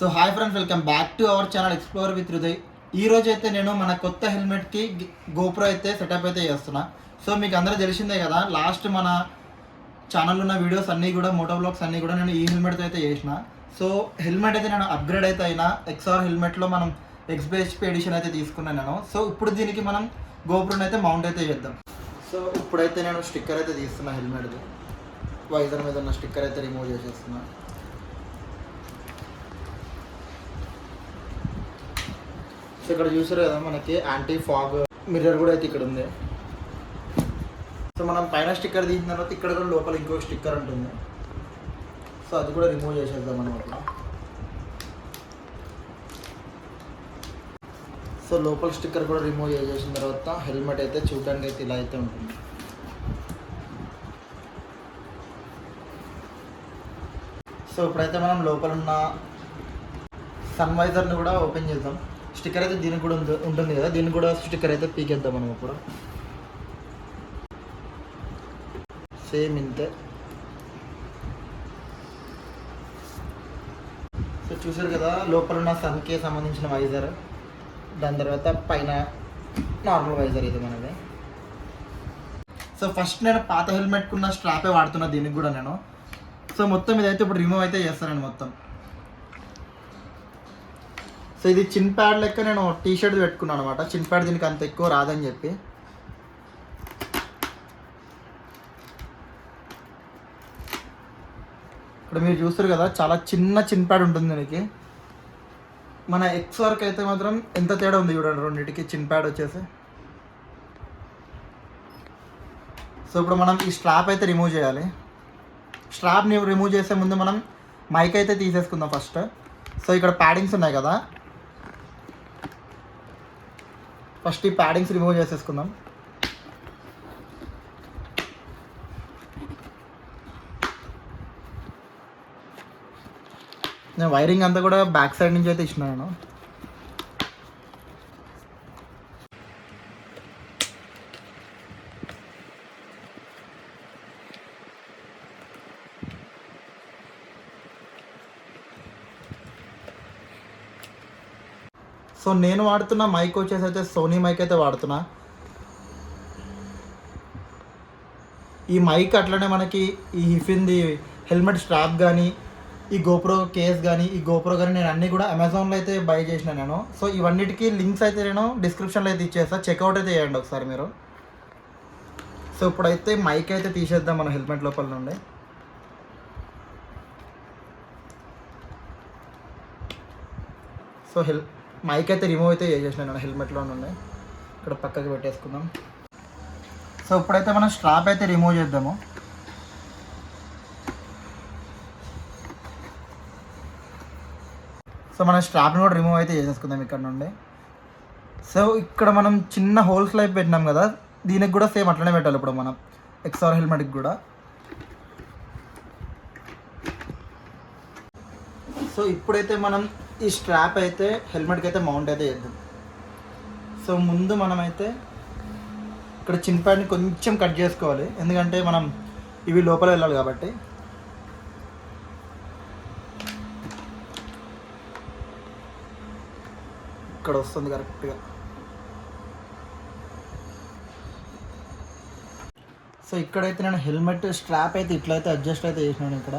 So hi friends welcome back to our channel explore with Hriday ఈ రోజు అయితే నేను మన కొత్త హెల్మెట్కి గోప్రో అయితే సెటప్ అయితే చేస్తున్నా. సో మీకు అందరూ తెలిసిందే కదా లాస్ట్ మన ఛానల్ ఉన్న వీడియోస్ అన్నీ కూడా మోటో బ్లాగ్స్ అన్నీ కూడా నేను ఈ హెల్మెట్తో అయితే చేసిన. సో హెల్మెట్ అయితే నేను అప్గ్రేడ్ అయితే అయినా ఎక్స్ఆర్ హెల్మెట్లో మనం ఎక్స్బిహెచ్పి ఎడిషన్ అయితే తీసుకున్నాను నేను. సో ఇప్పుడు దీనికి మనం గోప్రోని అయితే మౌంట్ అయితే చేద్దాం. సో ఇప్పుడైతే నేను స్టిక్కర్ అయితే తీస్తున్నా హెల్మెట్ వైజర్ మీద ఉన్న స్టిక్కర్ అయితే రిమూవ్ చేసేస్తున్నా. సో ఇక్కడ చూసారు కదా మనకి యాంటీ ఫాగ్ మిర్రర్ కూడా అయితే ఇక్కడ ఉంది. సో మనం పైన స్టిక్కర్ తీసిన తర్వాత ఇక్కడ కూడా లోపల ఇంకో స్టిక్కర్ ఉంటుంది సో అది కూడా రిమూవ్ చేసేద్దాం అనమాట సో లోపల స్టిక్కర్ కూడా రిమూవ్ చేసేసిన తర్వాత హెల్మెట్ అయితే చూడడానికి అయితే ఇలా అయితే ఉంటుంది. సో ఇప్పుడైతే మనం లోపల ఉన్న సన్ వైజర్ని కూడా ఓపెన్ చేద్దాం. స్టిక్కర్ అయితే దీనికి కూడా ఉంటుంది కదా దీనికి కూడా స్టిక్కర్ అయితే పీకేద్దాం మనం ఇప్పుడు. సేమ్ ఇంతే. సో చూసారు కదా లోపల ఉన్న సన్కి సంబంధించిన వైజర్ దాని తర్వాత పైన నార్మల్ వైజర్ ఇది మనది. సో ఫస్ట్ నేను పాత హెల్మెట్కున్న స్ట్రాపే వాడుతున్నా దీనికి కూడా నేను. సో మొత్తం ఇదైతే ఇప్పుడు రిమూవ్ అయితే చేస్తానండి మొత్తం. సో ఇది చిన్ ప్యాడ్ లెక్క నేను టీ షర్ట్ పెట్టుకున్నాను అనమాట చిన్ ప్యాడ్ దీనికి అంత ఎక్కువ రాదని చెప్పి. ఇక్కడ మీరు చూస్తారు కదా చాలా చిన్న చిన్ ప్యాడ్ ఉంటుంది దీనికి. మన ఎక్స్ వర్క్ అయితే మాత్రం ఎంత తేడా ఉంది చూడండి రెండింటికి చిన్ ప్యాడ్ వచ్చేసి. సో ఇప్పుడు మనం ఈ స్ట్రాప్ అయితే రిమూవ్ చేయాలి. స్ట్రాప్ని రిమూవ్ చేసే ముందు మనం మైక్ అయితే తీసేసుకుందాం ఫస్ట్ సో ఇక్కడ ప్యాడింగ్స్ ఉన్నాయి కదా ఫస్ట్ ఈ ప్యాడింగ్స్ రిమూవ్ చేసేసుకుందాం. నేను వైరింగ్ అంతా కూడా బ్యాక్ సైడ్ నుంచి అయితే ఇచ్చినాను సో నేను వాడుతున్న మైక్ వచ్చేసి అయితే సోనీ మైక్ అయితే వాడుతున్నా. ఈ మైక్ అట్లనే మనకి ఈ హిఫిన్ది హెల్మెట్ స్ట్రాప్ కానీ ఈ గోప్రో కేస్ కానీ ఈ గోప్రో కానీ నేను అన్నీ కూడా అమెజాన్లో అయితే బై చేసిన నేను. సో ఇవన్నిటికీ లింక్స్ అయితే నేను డిస్క్రిప్షన్లో అయితే ఇచ్చేస్తా. చెక్అవుట్ అయితే చేయండి ఒకసారి మీరు. సో ఇప్పుడైతే మైక్ అయితే తీసేద్దాం మన హెల్మెట్ లోపల నుండి. సో హెల్ మైక్ అయితే రిమూవ్ అయితే చేసేసిన నేను హెల్మెట్లో ఉన్నాయి. ఇక్కడ పక్కకి పెట్టేసుకుందాం. సో ఇప్పుడైతే మనం స్ట్రాప్ అయితే రిమూవ్ చేద్దాము. సో మనం స్ట్రాప్ని కూడా రిమూవ్ అయితే చేసేసుకుందాం ఇక్కడ నుండి. సో ఇక్కడ మనం చిన్న హోల్స్ లైఫ్ పెట్టినాం కదా దీనికి కూడా సేమ్ అట్లనే పెట్టాలి ఇప్పుడు మనం. ఎక్స్ఆర్ హెల్మెట్కి కూడా. సో ఇప్పుడైతే మనం ఈ స్ట్రాప్ అయితే హెల్మెట్కి అయితే మౌంట్ అయితే చేద్దాం సో ముందు మనమైతే ఇక్కడ చిన్ ప్యాడ్ని కొంచెం కట్ చేసుకోవాలి. ఎందుకంటే మనం ఇవి లోపల వెళ్ళాలి కాబట్టి. ఇక్కడ వస్తుంది కరెక్ట్గా సో ఇక్కడైతే నేను హెల్మెట్ స్ట్రాప్ అయితే ఇట్లయితే అడ్జస్ట్ అయితే చేసినాను ఇక్కడ.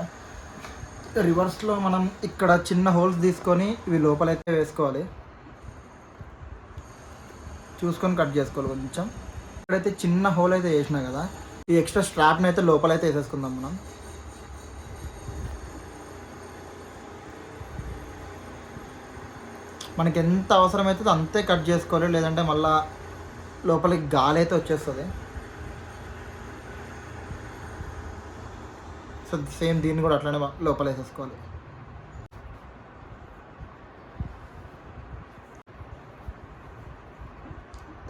రివర్స్లో మనం ఇక్కడ చిన్న హోల్స్ తీసుకొని ఇవి లోపలైతే వేసుకోవాలి. చూసుకొని కట్ చేసుకోవాలి కొంచెం. ఇక్కడైతే చిన్న హోల్ అయితే వేసినా కదా ఈ ఎక్స్ట్రా స్ట్రాప్ని అయితే లోపలైతే వేసేసుకుందాం మనం. మనకి ఎంత అవసరం అంతే కట్ చేసుకోవాలి లేదంటే మళ్ళీ లోపలికి గాలి అయితే వచ్చేస్తుంది. సో సేమ్ దీన్ని కూడా అట్లనే లోపల వేసేసుకోవాలి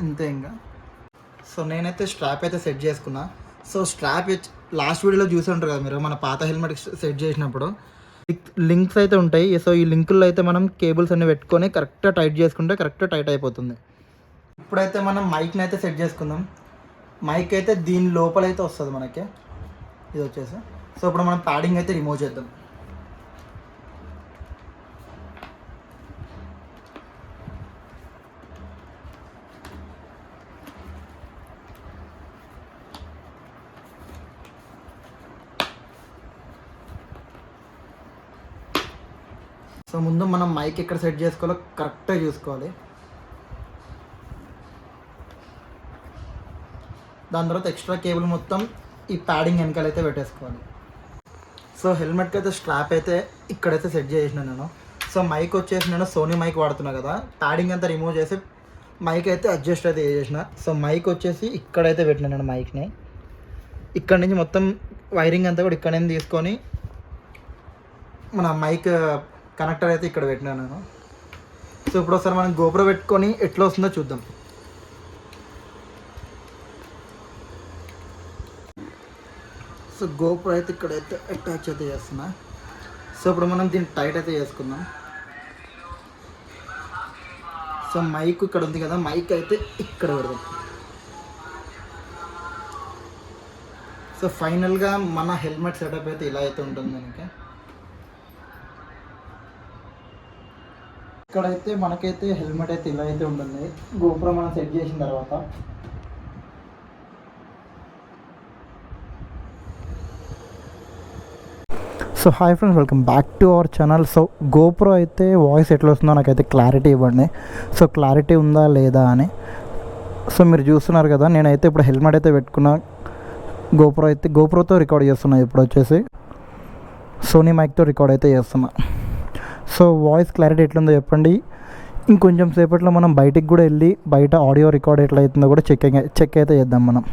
ఇంతే ఇంకా. సో నేనైతే స్ట్రాప్ అయితే సెట్ చేసుకున్నా. సో స్ట్రాప్ లాస్ట్ వీడియోలో చూసి ఉంటారు కదా మీరు మన పాత హెల్మెట్ సెట్ చేసినప్పుడు. లింక్స్ అయితే ఉంటాయి. సో ఈ లింకుల్లో అయితే మనం కేబుల్స్ అన్ని పెట్టుకొని కరెక్ట్గా టైట్ చేసుకుంటే కరెక్ట్గా టైట్ అయిపోతుంది. ఇప్పుడైతే మనం మైక్ని అయితే సెట్ చేసుకుందాం. మైక్ అయితే దీని లోపల అయితే వస్తుంది మనకి. ఇది వచ్చేసి. సో ఇప్పుడు మనం ప్యాడింగ్ అయితే రిమూవ్ చేద్దాం. సో ముందు మనం మైక్ ఎక్కడ సెట్ చేసుకోవాలో కరెక్ట్గా చూసుకోవాలి. దాని తర్వాత ఎక్స్ట్రా కేబుల్ మొత్తం ఈ ప్యాడింగ్ వెనకాలైతే పెట్టేసుకోవాలి. సో హెల్మెట్కి అయితే స్ట్రాప్ అయితే ఇక్కడైతే సెట్ చేసిన నేను. సో మైక్ వచ్చేసి నేను సోనీ మైక్ వాడుతున్నా కదా ప్యాడింగ్ అంతా రిమూవ్ చేసి మైక్ అయితే అడ్జస్ట్ అయితే చేసిన సో మైక్ వచ్చేసి ఇక్కడైతే పెట్టినా నేను మైక్ని. ఇక్కడ నుంచి మొత్తం వైరింగ్ అంతా కూడా ఇక్కడ నుంచి తీసుకొని మన మైక్ కనెక్టర్ అయితే ఇక్కడ పెట్టినా నేను. సో ఇప్పుడు ఒకసారి మనం గోపురం పెట్టుకొని ఎట్లా వస్తుందో చూద్దాం. సో గోపురం అయితే ఇక్కడైతే అటాచ్ అయితే చేస్తున్నా. సో ఇప్పుడు మనం దీన్ని టైట్ అయితే చేసుకుందాం. సో మైక్ ఇక్కడ ఉంది కదా మైక్ అయితే ఇక్కడ పెడదాం. సో ఫైనల్గా మన హెల్మెట్ సెటప్ అయితే ఇలా అయితే ఉంటుంది మనకి. ఇక్కడైతే మనకైతే హెల్మెట్ అయితే ఇలా అయితే ఉంటుంది. గోపురం మనం సెట్ చేసిన తర్వాత. So hi friends welcome back to our channel. So GoPro అయితే వాయిస్ ఎట్లా వస్తుందో నాకైతే క్లారిటీ ఇవ్వండి. సో క్లారిటీ ఉందా లేదా అని. సో మీరు చూస్తున్నారు కదా నేనైతే ఇప్పుడు హెల్మెట్ అయితే పెట్టుకున్నా. గోప్రో అయితే గోప్రోతో రికార్డ్ చేస్తున్నా ఇప్పుడు వచ్చేసి. సోనీ మైక్తో రికార్డ్ అయితే చేస్తున్నా. సో వాయిస్ క్లారిటీ ఎట్లుందో చెప్పండి. ఇంకొంచెం సేపట్లో మనం బయటికి కూడా వెళ్ళి బయట ఆడియో రికార్డ్ ఎట్లా అవుతుందో కూడా చెక్ చెక్ అయితే చేద్దాం మనం.